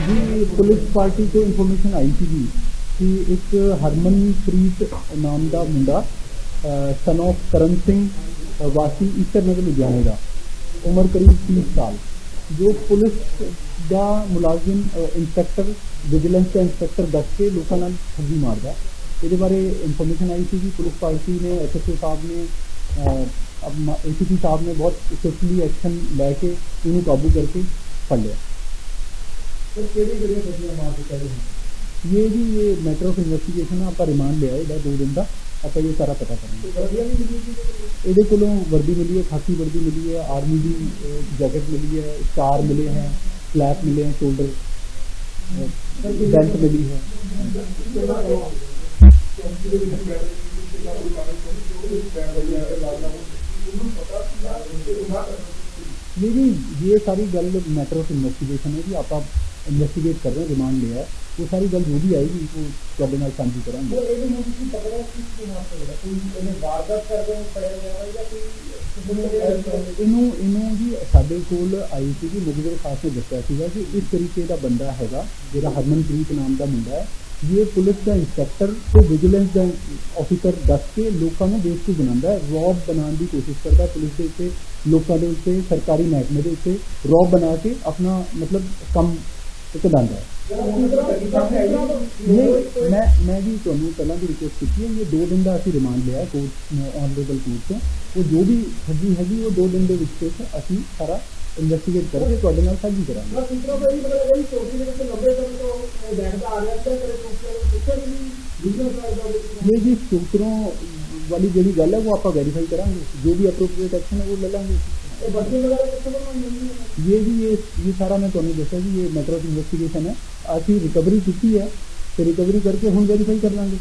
ਜੀ police party ਤੋਂ information ਆਈ ਸੀ ਜੀ ਕਿ ਇੱਕ ਹਰਮਨਪ੍ਰੀਤ ਨਾਮ ਦਾ ਮੁੰਡਾ ਸਨ of ਕਰਨ ਸਿੰਘ ਅ, ਵਾਸੀ ਈਸਰ ਨਗਰ ਲੁਧਿਆਣੇ ਦਾ ਉਮਰ ਕਰੀਬ 30 ਸਾਲ ਜੋ ਪੁਲਿਸ ਦਾ ਮੁਲਾਜ਼ਮ ਅ, ਇੰਸਪੈਕਟਰ ਵਿਜੀਲੈਂਸ ਦਾ ਇੰਸਪੈਕਟਰ ਦੱਸ ਕੇ ਲੋਕਾਂ ਨਾਲ ਠੱਗੀ ਮਾਰਦਾ ਇਹਦੇ ਬਾਰੇ ਇਨਫੋਰਮੇਸ਼ਨ ਆਈ ਸੀ ਕਿ ਪੁਲਿਸ ਪਾਰਟੀ ਨੇ ਐਸਐਸਓ ਸਾਹਿਬ ਨੇ ਏਸੀਪੀ ਸਾਹਿਬ ਨੇ ਬਹੁਤ ਸਵਿਫਟਲੀ ਐਕਸ਼ਨ ਲੈ ਕੇ ਇਹਨੂੰ ਕਾਬੂ ਕਰਕੇ ਫੜ ਲਿਆ ਸਰ ਕਿਹੜੀ ਕਿਹੜੀਆਂ ਗੱਡੀਆਂ ਮਾਰ ਦਿੱਤਾ ਜੀ ये जी ये मैटर ऑफ इन्वेस्टिगेशन है ਆਪਾਂ ਰਿਮਾਂਡ ਲਿਆ ਇਹਦਾ ਦੋ ਦਿਨ ਦਾ ਆਪਾਂ ਇਹ ਸਾਰਾ ਪਤਾ ਕਰਾਂਗੇ ਗੱਡੀਆਂ ਵੀ ਮਿਲੀ ਜੀ ਇਹਦੇ ਕੋਲੋਂ ਵਰਦੀ ਮਿਲੀ ਹੈ ਖਾਕੀ ਵਰਦੀ ਮਿਲੀ ਹੈ ਆਰਮੀ ਦੀ ਜੈਕਟ ਮਿਲੀ ਹੈ ਸਟਾਰ ਮਿਲੇ हैं फ्लैप मिले हैं शोल्डर बेल्ट मिली है ਕਿੰਨਾ ਮੇਰੀ ਇਹ ਸਾਰੀ ਗੱਲ ਮੈਟਰ ਆਫ ਇਨਵੈਸਟੀਗੇਸ਼ਨ ਹੈ ਕਿ ਆਪਾਂ ਇਨਵੈਸਟੀਗੇਟ ਕਰ ਹਾਂ ਰਿਮਾਂਡ ਲਿਆ ਉਹ ਸਾਰੀ ਗੱਲ ਜੋ ਵੀ ਆਏਗੀ ਉਹ ਤੁਹਾਡੇ ਨਾਲ ਸਾਂਝੀ ਕਰਾਂਗੇ। ਇਹ ਵੀ ਨਹੀਂ ਕਿ ਪਕੜਾ ਕਿਸ ਦੀ ਮਾਰ ਕਰਦਾ ਕੋਈ ਇਹਨੇ ਵਾਰਦਾਤ ਕਰਦੇ ਪੜਿਆ ਗਿਆ ਜਾਂ ਕੋਈ ਇਹਨੂੰ ਇਹਨੂੰ ਜੀ ਸਾਡੇ ਕੋਲ ਆਈ ਸੀ ਕਿ ਮੁਗਦਰ ਖਾਸ ਦੱਸਿਆ ਸੀਗਾ ਕਿ ਇਸ ਤਰੀਕੇ ਦਾ ਬੰਦਾ ਹੈਗਾ ਜਿਹੜਾ ਹਰਮਨਪ੍ਰੀਤ ਨਾਮ ਦਾ ਮੁੰਡਾ ਹੈ। ਇਹ ਪੁਲਿਸ ਦਾ ਇੰਸਪੈਕਟਰ ਤੇ ਵਿਜੀਲੈਂਸ ਦਾ ਆਫੀਸਰ ਦੱਸ ਕੇ ਲੋਕਾਂ ਨੂੰ ਬੇਵਕੂਫ ਬਣਾਉਂਦਾ ਹੈ ਰੌਬ ਬਣਾਉਣ ਦੀ ਕੋਸ਼ਿਸ਼ ਕਰਦਾ ਪੁਲਿਸ ਦੇ ਉੱਤੇ ਲੋਕਾਂ ਦੇ ਉੱਤੇ ਸਰਕਾਰੀ ਮਹਿਕਮੇ ਦੇ ਉੱਤੇ ਰੌਬ ਬਣਾ ਕੇ ਆਪਣਾ ਮਤਲਬ ਕੰਮ ਕਢਾਉਂਦਾ ਹੈ ਇਹ ਮੈਂ ਮੈਂ ਵੀ ਤੁਹਾਨੂੰ ਪਹਿਲਾਂ ਵੀ ਰਿਕੁਐਸਟ ਕੀਤੀ ਹੈ ਇਹ ਦੋ ਦਿਨ ਦਾ ਅਸੀਂ ਰਿਮਾਂਡ ਲਿਆ ਕੋਰਟ ਆਨਰੇਬਲ ਕੋਰਟ ਤੋਂ ਉਹ ਜੋ ਵੀ ਠੱਗੀ ਹੈਗੀ ਉਹ ਦੋ ਦਿਨ ਦੇ ਵਿੱਚ ਅਸੀਂ ਸਾਰਾ इन्वेस्टिगेट करो ये कोऑर्डिनेट साहब जी कराएँगे ये जी सूत्रों वाली जी गल है वो आप वेरीफाई करा जो भी अप्रोप्रिएट एक्शन है वो ले लेंगे ये जी ये ये सारा मैं तुम्हें दसा जी ये मैटर ऑफ़ इन्वेस्टिगेशन है असं रिकवरी की है ਤੇ ਰਿਕਵਰੀ ਕਰਕੇ ਹੁਣ ਵੈਰੀਫਾਈ ਕਰ ਲਾਂਗੇ।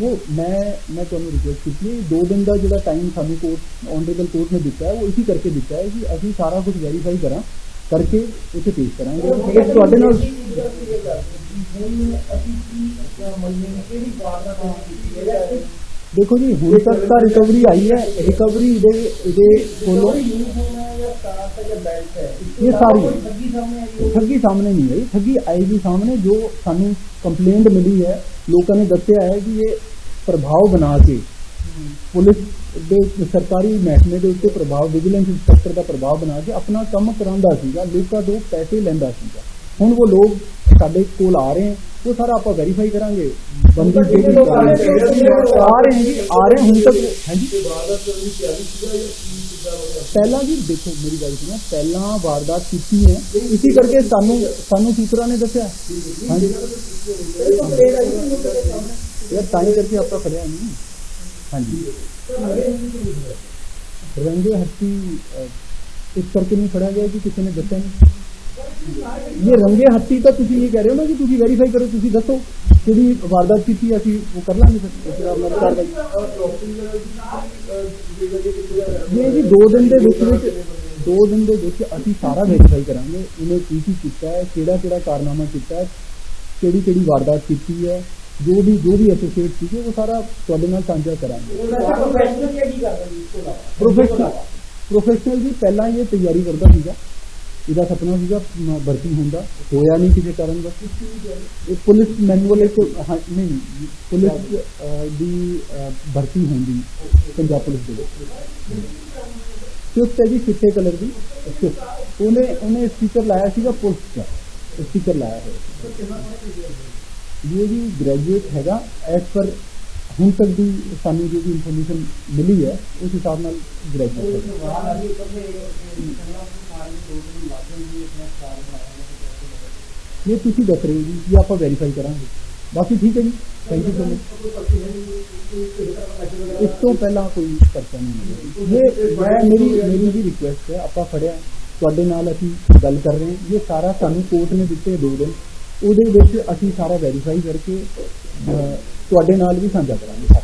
ਉਹ ਮੈਂ ਮੈਂ ਤੁਹਾਨੂੰ ਰਿਕੁਐਸਟ ਕੀਤੀ ਦੋ ਦਿਨ ਦਾ ਜਿਹੜਾ ਟਾਈਮ ਸਾਨੂੰ ਕੋਰਟ ਆਨਰੇਬਲ ਕੋਰਟ ਨੇ ਦਿੱਤਾ ਹੈ ਉਹ ਇਸੇ ਕਰਕੇ ਦਿੱਤਾ ਹੈ ਕਿ ਅਸੀਂ ਸਾਰਾ ਕੁਝ ਵੈਰੀਫਾਈ ਕਰਾਂ ਕਰਕੇ ਉੱਥੇ ਪੇਸ਼ ਕਰਾਂਗੇ। ਇਹ ਤੁਹਾਡੇ ਨਾਲ ਅਸੀਂ ਕੀ ਮੰਨੇ ਕਿਹੜੀ ਵਾਰਦਾਤ ਕੀਤੀ ਹੈ ਦੇਖੋ ਜੀ, ਹੁਣ ਤੱਕ ਤਾਂ ਰਿਕਵਰੀ ਆਈ ਹੈ ਰਿਕਵਰੀ ਇਹਦੇ ਇਹਦੇ ਕੋਲੋਂ ਇਹ ਸਾਰੀ ਠੱਗੀ ਸਾਹਮਣੇ ਨਹੀਂ ਆਈ, ਠੱਗੀ ਆਏਗੀ ਸਾਹਮਣੇ, ਜੋ ਸਾਨੂੰ ਕੰਪਲੇਂਟ ਮਿਲੀ ਹੈ, ਲੋਕਾਂ ਨੇ ਦੱਸਿਆ ਹੈ ਕਿ ਇਹ ਪ੍ਰਭਾਵ ਬਣਾ ਕੇ ਪੁਲਿਸ ਦੇ ਸਰਕਾਰੀ ਮਹਿਕਮੇ ਦੇ ਉੱਤੇ ਪ੍ਰਭਾਵ ਵਿਜੀਲੈਂਸ ਇੰਸਪੈਕਟਰ ਦਾ ਪ੍ਰਭਾਵ ਬਣਾ ਕੇ ਆਪਣਾ ਕੰਮ ਕਰਾਉਂਦਾ ਸੀਗਾ, ਲੋਕਾਂ ਤੋਂ ਪੈਸੇ ਲੈਂਦਾ ਸੀਗਾ। ਹੁਣ ਉਹ ਲੋਕ ਸਾਡੇ ਕੋਲ ਆ ਰਹੇ ਉਹ ਸਾਰਾ ਆਪਾਂ ਵੈਰੀਫਾਈ ਕਰਾਂਗੇ ਬੰਦੀ ਜਿਹੜੀ ਆ ਰਹੇ ਹੈ ਜੀ ਆ ਰਹੇ ਹੁਣ ਤੱਕ ਹਾਂਜੀ ਵਾਰਦਾਤ ਕਰਨ ਦੀ ਤਿਆਰੀ ਸੀਗਾ ਜਾਂ ਕੀ ਕਿੱਦਾਂ ਹੋਇਆ ਪਹਿਲਾਂ ਵੀ ਦੇਖੋ ਮੇਰੀ ਗੱਲ ਸੁਣੋ ਪਹਿਲਾਂ ਵਾਰਦਾਤ ਕੀਤੀ ਹੈ ਇਸੇ ਕਰਕੇ ਸਾਨੂੰ ਸਾਨੂੰ ਸੂਤਰਾਂ ਨੇ ਦੱਸਿਆ ਹਾਂਜੀ ਯਾਰ ਤਾਂ ਹੀ ਕਰਕੇ ਆਪਾਂ ਖੜਿਆ ਨਹੀਂ ਹਾਂਜੀ ਰੰਗੇ ਹੱਥੀ ਅਹ, ਇਸ ਕਰਕੇ ਨਹੀਂ ਖੜਾ ਗਿਆ ਕਿ ਕਿਸੇ ਨੇ ਦੱਸਿਆ ਨਹੀਂ ਇਹ ਰੰਗੇ ਹੱਥੀ ਤਾਂ ਤੁਸੀਂ ਇਹ ਕਹਿ ਰਹੇ ਹੋ ਨਾ ਕਿ ਤੁਸੀਂ ਵੈਰੀਫਾਈ ਕਰੋ ਤੁਸੀਂ ਦੱਸੋ ਕਿਹੜੀ ਵਾਰਦਾਤ ਕੀਤੀ ਅਸੀਂ ਉਹ ਕਰ ਲਾਂਗੇ ਉਸ ਨਾਲ ਕਾਰਵਾਈ ਇਹ ਜੀ ਦੋ ਦਿਨ ਦੇ ਵਿੱਚ ਵਿੱਚ ਦੋ ਦਿਨ ਦੇ ਵਿੱਚ ਅਸੀਂ ਸਾਰਾ ਵੈਰੀਫਾਈ ਕਰਾਂਗੇ ਇਹਨੇ ਕੀ ਕੀ ਕੀਤਾ ਹੈ ਕਿਹੜਾ ਕਿਹੜਾ ਕਾਰਨਾਮਾ ਕੀਤਾ ਹੈ ਕਿਹੜੀ ਕਿਹੜੀ ਵਾਰਦਾਤ ਕੀਤੀ ਹੈ ਜੋ ਵੀ ਜੋ ਵੀ ਐਸੋਸੀਏਟ ਸੀਗੇ ਉਹ ਸਾਰਾ ਤੁਹਾਡੇ ਨਾਲ ਸਾਂਝਾ ਕਰਾਂਗੇ ਪ੍ਰੋਫੈਸ਼ਨਲ ਕੀ ਕਰਦਾ ਜੀ ਪ੍ਰੋਫੈਸ਼ਨਲ ਪ੍ਰੋਫੈਸ਼ਨਲ ਜੀ ਪਹਿਲਾਂ ਇਹ ਤਿਆਰੀ ਕਰਦਾ ਸੀਗਾ ਇਹਦਾ ਸੁਪਨਾ ਸੀਗਾ ਭਰਤੀ ਹੋਣ ਹੋਇਆ ਨਹੀਂ ਕਿਸੇ ਕਾਰਨ ਦਾ। ਇਹ ਪੁਲਿਸ ਮੈਨੂਅਲ ਇੱਕ ਨਹੀਂ, ਪੁਲਿਸ ਦੀ ਭਰਤੀ ਹੁੰਦੀ, ਪੰਜਾਬ ਪੁਲਿਸ ਦੇ ਵਿੱਚ। ਹੈ ਜੀ ਚਿੱਟੇ ਕਲਰ ਦੀ ਉਹਨੇ ਉਹਨੇ ਸਪੀਕਰ ਲਾਇਆ ਸੀਗਾ ਪੁਲਿਸ ਦਾ। ਸਪੀਕਰ ਲਾਇਆ ਹੋਇਆ ਇਹ ਜੀ ਗ੍ਰੈਜੂਏਟ ਹੈਗਾ ਐਸ ਪਰ ਹੁਣ ਤੱਕ ਦੀ ਸਾਨੂੰ ਜੋ ਇਨਫੋਰਮੇਸ਼ਨ ਮਿਲੀ ਹੈ, ਉਸ ਹਿਸਾਬ ਨਾਲ ਗ੍ਰੈਜੂਏਟ ਹੈ। ਇਹ ਤੁਸੀਂ ਦੱਸ ਰਹੇ ਹੋ ਜੀ ਇਹ ਆਪਾਂ ਵੈਰੀਫਾਈ ਕਰਾਂਗੇ। ਬਾਕੀ ਠੀਕ ਹੈ ਜੀ ਥੈਂਕ ਯੂ ਸੋ ਮਚ ਇਸ ਤੋਂ ਪਹਿਲਾਂ ਕੋਈ ਚਰਚਾ ਨਹੀਂ ਇਹ ਮੈਂ ਮੇਰੀ ਮੇਰੀ ਵੀ ਰਿਕੁਐਸਟ ਹੈ ਆਪਾਂ ਫੜਿਆ। ਤੁਹਾਡੇ ਨਾਲ ਅਸੀਂ ਗੱਲ ਕਰ ਰਹੇ ਹਾਂ। ਇਹ ਸਾਰਾ ਸਾਨੂੰ ਕੋਰਟ ਨੇ ਦਿੱਤੇ ਦੋ ਦਿਨ। ਉਹਦੇ ਵਿੱਚ ਅਸੀਂ ਸਾਰਾ ਵੈਰੀਫਾਈ ਕਰਕੇ ਤੁਹਾਡੇ ਨਾਲ ਵੀ ਸਾਂਝਾ ਕਰਾਂਗੇ।